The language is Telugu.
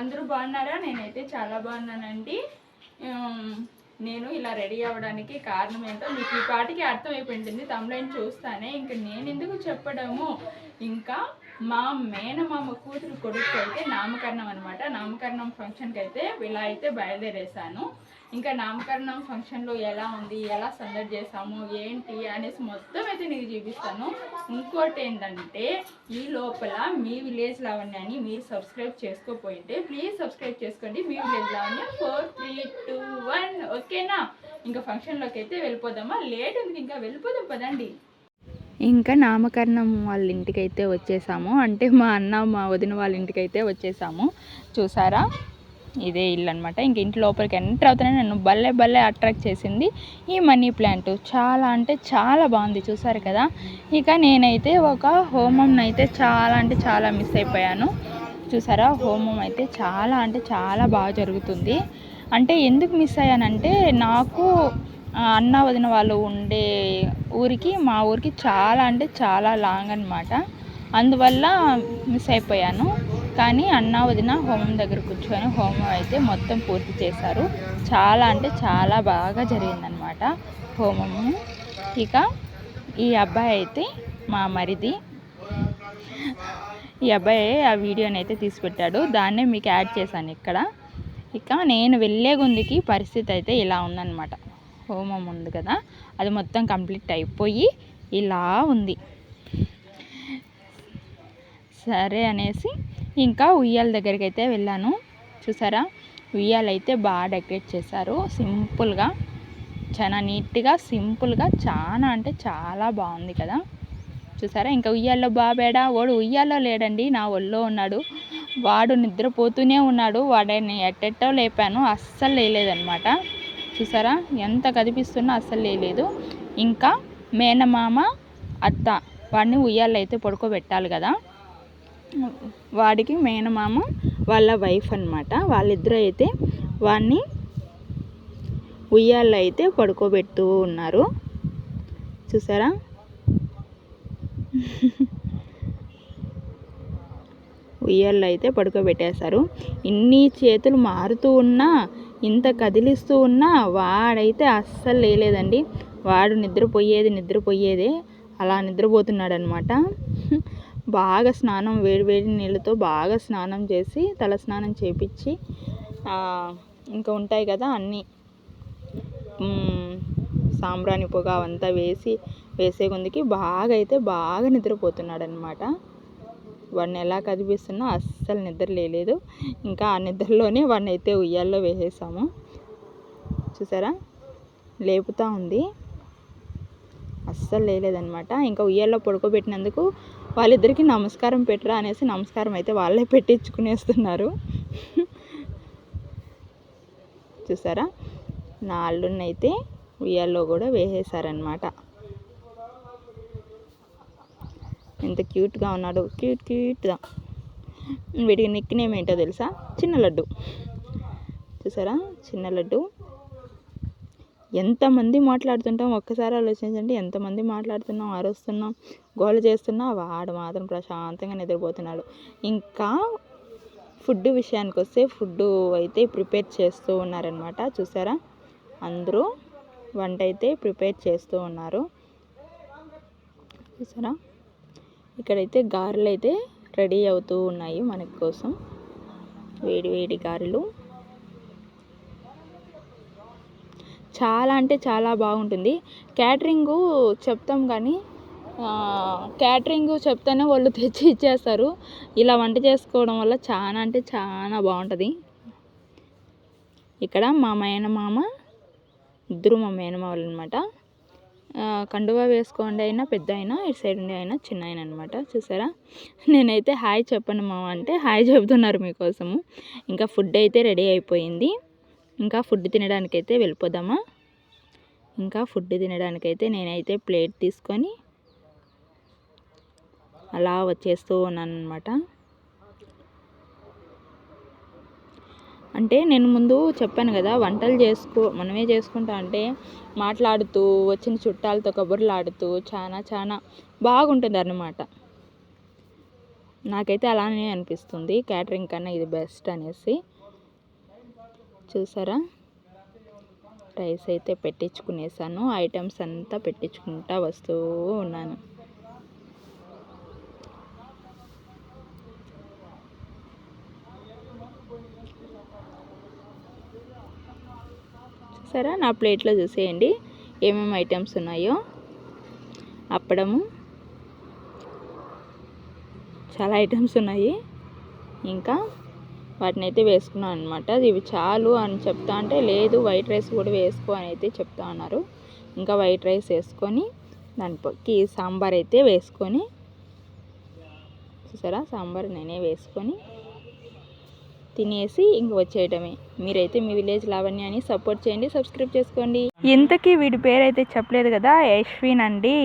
అందరూ బాగున్నారా? నేనైతే చాలా బాగున్నానండి. నేను ఇలా రెడీ అవ్వడానికి కారణం ఏంటో మీకు ఈ పాటికి అర్థమైపోయింటుంది తమ్లైన్ చూస్తానే ఇంకా నేను ఎందుకు చెప్పడము? ఇంకా మా మేనమామ కూతురు కొడుకు అయితే నామకరణం అనమాట నామకరణం ఫంక్షన్కి అయితే ఇలా అయితే బయలుదేరేసాను ఇంకా నామకరణం ఫంక్షన్లో ఎలా ఉంది ఎలా సందడి చేసాము ఏంటి అనేసి మొత్తం అయితే నీకు చూపిస్తాను. ఇంకోటి ఏంటంటే ఈ లోపల మీ విలేజ్ లావణ్యాన్ని మీరు సబ్స్క్రైబ్ చేసుకోపోయింటే ప్లీజ్ సబ్స్క్రైబ్ చేసుకోండి. మీ village Lavanya four three two one ఓకేనా? ఇంకా ఫంక్షన్లోకి అయితే వెళ్ళిపోదామా? లేట్ ఉంది ఇంకా వెళ్ళిపోదాం పదండి. ఇంకా నామకరణం వాళ్ళ ఇంటికి అయితే వచ్చేసాము. అంటే మా అన్న మా వదిన వాళ్ళ ఇంటికి అయితే వచ్చేసాము. చూసారా? ఇదే ఇల్లు అనమాట ఇంక ఇంటి లోపలికి ఎంటర్ అవుతానే నన్ను భలే భలే అట్రాక్ట్ చేసింది ఈ మనీ ప్లాంట్. చాలా అంటే చాలా బాగుంది. చూసారు కదా? ఇక నేనైతే ఒక హోమం అయితే చాలా అంటే చాలా మిస్ అయిపోయాను. చూసారా? హోమం అయితే చాలా అంటే చాలా బాగా జరుగుతుంది. అంటే ఎందుకు మిస్ అయ్యానంటే నాకు అన్న వదిన వాళ్ళు ఉండే ఊరికి మా ఊరికి చాలా అంటే చాలా లాంగ్ అనమాట అందువల్ల మిస్ అయిపోయాను. కానీ అన్న వదిన హోమం దగ్గర కూర్చొని హోమం అయితే మొత్తం పూర్తి చేశారు. చాలా అంటే చాలా బాగా జరిగిందనమాట హోమము ఇక ఈ అబ్బాయి అయితే మా మరిది. ఈ అబ్బాయి ఆ వీడియోని అయితే తీసి పెట్టాడు దాన్నే మీకు యాడ్ చేశాను ఇక్కడ. ఇక నేను వెళ్ళే గుందికి పరిస్థితి అయితే ఇలా ఉందన్నమాట. హోమం ఉంది కదా అది మొత్తం కంప్లీట్ అయిపోయి ఇలా ఉంది. సరే అనేసి ఇంకా ఉయ్యాల దగ్గరికి అయితే వెళ్ళాను. చూసారా? ఉయ్యాలైతే బాగా డెకరేట్ చేశారు. సింపుల్గా చాలా నీట్గా సింపుల్గా చాలా అంటే చాలా బాగుంది కదా. చూసారా? ఇంకా ఉయ్యాల్లో బాబేడా వాడు ఉయ్యాల్లో లేడండి నా ఒళ్ళో ఉన్నాడు. వాడు నిద్రపోతూనే ఉన్నాడు. వాడిని ఎట్టెట్టో లేపాను. అస్సలు లేలేదనమాట చూసారా? ఎంత కదిపిస్తున్నా అస్సలు లేలేదు ఇంకా మేనమామ అత్త వాడిని ఉయ్యాల్లో అయితే పడుకోబెట్టాలి కదా. వాడికి మేనమామ వాళ్ళ వైఫ్ అన్నమాట. వాళ్ళిద్దరూ అయితే వాడిని ఉయ్యాల్లో అయితే పడుకోబెడుతూ ఉన్నారు. చూసారా? ఉయ్యాల్లో అయితే పడుకోబెట్టేశారు. ఇన్ని చేతులు మారుతూ ఉన్నా ఇంత కదిలిస్తూ ఉన్నా వాడైతే అస్సలు లేలేదండి. వాడు నిద్రపోయేది నిద్రపోయేదే అలా నిద్రపోతున్నాడు అనమాట బాగా స్నానం వేడి వేడి నీళ్ళతో బాగా స్నానం చేసి తల స్నానం చేపించి ఇంకా ఉంటాయి కదా అన్నీ. సాంబ్రాణి పొగ అవంతా వేసి వేసే కొందికి బాగా అయితే బాగా నిద్రపోతున్నాడు అనమాట వాడిని ఎలా కదిపిస్తున్నా అస్సలు నిద్ర లేలేదు. ఇంకా ఆ నిద్రలోనే వాడిని అయితే ఉయ్యాల్లో వేసేసాము. చూసారా? లేపుతా ఉంది. అస్సలు లేలేదనమాట ఇంకా ఉయ్యాల్లో పడుకోబెట్టినందుకు వాళ్ళిద్దరికీ నమస్కారం పెట్టరా అనేసి నమస్కారం అయితే వాళ్ళే పెట్టించుకునేస్తున్నారు. చూసారా? నా అల్లుడిని అయితే ఉయ్యాల్లో కూడా వేసేసారనమాట ఎంత క్యూట్గా ఉన్నాడు. క్యూట్ క్యూట్గా. వీటికి నిక్ నేమ్ ఏంటో తెలుసా? చిన్న లడ్డు. చూసారా? చిన్న లడ్డు. ఎంతమంది మాట్లాడుతుంటాం? ఒక్కసారి ఆలోచించండి. ఎంతమంది మాట్లాడుతున్నాం? అరుస్తున్నాం? గోల చేస్తున్నా? వాడు మాత్రం ప్రశాంతంగా నిద్రపోతున్నాడు. ఇంకా ఫుడ్ విషయానికి వస్తే ఫుడ్ అయితే ప్రిపేర్ చేస్తూ ఉన్నారనమాట చూసారా? అందరూ వంట అయితే ప్రిపేర్ చేస్తూ ఉన్నారు. చూసారా? ఇక్కడైతే గారెలు అయితే రెడీ అవుతూ ఉన్నాయి మన కోసం. వేడి వేడి గారెలు. చాలా అంటే చాలా బాగుంటుంది. క్యాటరింగు చెప్తాం కానీ క్యాటరింగ్ చెప్తేనే వాళ్ళు తెచ్చి ఇచ్చేస్తారు. ఇలా వంట చేసుకోవడం వల్ల చాలా అంటే చాలా బాగుంటుంది. ఇక్కడ మా మేనమామ ఇద్దరు మా మేనమామలు అనమాట కండువా వేసుకోండి అయినా పెద్ద అయినా ఇటు సైడ్ ఉండి అయినా చిన్న అయినా అనమాట చూసారా? నేనైతే హాయ్ చెప్పండి మా అంటే హాయ్ చెబుతున్నారు మీకోసము. ఇంకా ఫుడ్ అయితే రెడీ అయిపోయింది. ఇంకా ఫుడ్ తినడానికైతే వెళ్ళిపోదామా? ఇంకా ఫుడ్ తినడానికైతే నేనైతే ప్లేట్ తీసుకొని అలా వచ్చేస్తూ ఉన్నాను అనమాట అంటే నేను ముందు చెప్పాను కదా వంటలు చేసుకో మనమే చేసుకుంటా అంటే మాట్లాడుతూ వచ్చిన చుట్టాలతో కబుర్లు ఆడుతూ చాలా చాలా బాగుంటుంది అన్నమాట నాకైతే అలానే అనిపిస్తుంది క్యాటరింగ్ కన్నా ఇది బెస్ట్ అనేసి. చూసారా? రైస్ అయితే పెట్టించుకునేసాను ఐటమ్స్ అంతా పెట్టించుకుంటా వస్తూ ఉన్నాను. సరే నా ప్లేట్లో చూసేయండి. ఏమేమి ఐటమ్స్ ఉన్నాయో. అప్పడము. చాలా ఐటమ్స్ ఉన్నాయి. ఇంకా వాటిని అయితే వేసుకున్నాను అనమాట ఇవి చాలు అని చెప్తా అంటే లేదు వైట్ రైస్ కూడా వేసుకో అని అయితే చెప్తా ఉన్నారు ఇంకా వైట్ రైస్ వేసుకొని దానికి సాంబార్ అయితే వేసుకొని చూసారా? సాంబార్ నేనే వేసుకొని తినేసి ఇంక వచ్చేయటమే మీరైతే మీ విలేజ్ లావణ్య అని సపోర్ట్ చేయండి సబ్స్క్రైబ్ చేసుకోండి. ఇంతకీ వీడి పేరు అయితే చెప్పలేదు కదా యశ్విన్ అండి.